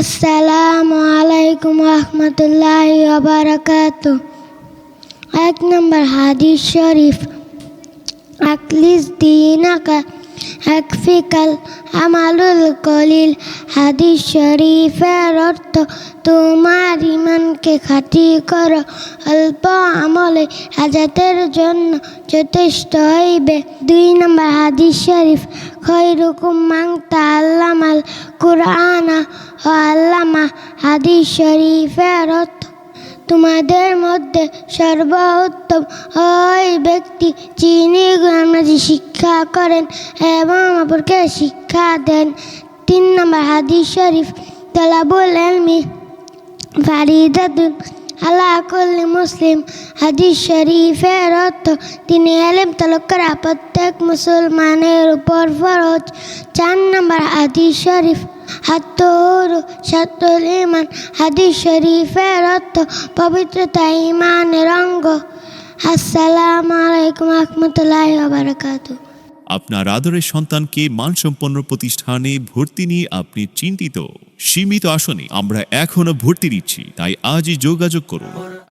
আসসালামু আলাইকুম রহমতুল্লাহ বারাকাতু এক নম্বর হাদিস শরীফ। আকলিস দিনাকা একফিকাল আমালুল কলিল। হাদিস শরীফের অর্থ, তোমার ইমানকে খাঁটি করো। অল্প আমলে হাজাতের জন্য যথেষ্ট হইবে। দুই নম্বর হাদিস শরীফ, খৈরুকুম মাংতা আল্লামাল কুরআনা। ও আল্লামা হাদিস শরীফের অর্থ তোমাদের মধ্যে সর্বোত্তম ওই ব্যক্তি যিনি নামাজি শিক্ষা করেন এবং অপরকে শিক্ষা দেন। তিন নম্বর হাদিস শরীফ, তালাবুল এলমি ফারিদাতুন আলা কুল্লি মুসলিম। হাদিস শরীফের অর্থ তিনি এলেম তলব করা প্রত্যেক মুসলমানের উপর ফরজ। চার নম্বর হাদিস শরীফ হাত্তর সাতুল ইমান হাদিস শরীফের অর্থ পবিত্রতা ইমানের অঙ্গ আসসালাম আলাইকুম রহমতুল্লাহ বারকাতু আপনার আদরের সন্তানকে মানসম্পন্ন প্রতিষ্ঠানে ভর্তি নিয়ে আপনি চিন্তিত। সীমিত আসনে আমরা এখনও ভর্তি দিচ্ছি তাই আজই যোগাযোগ করুন।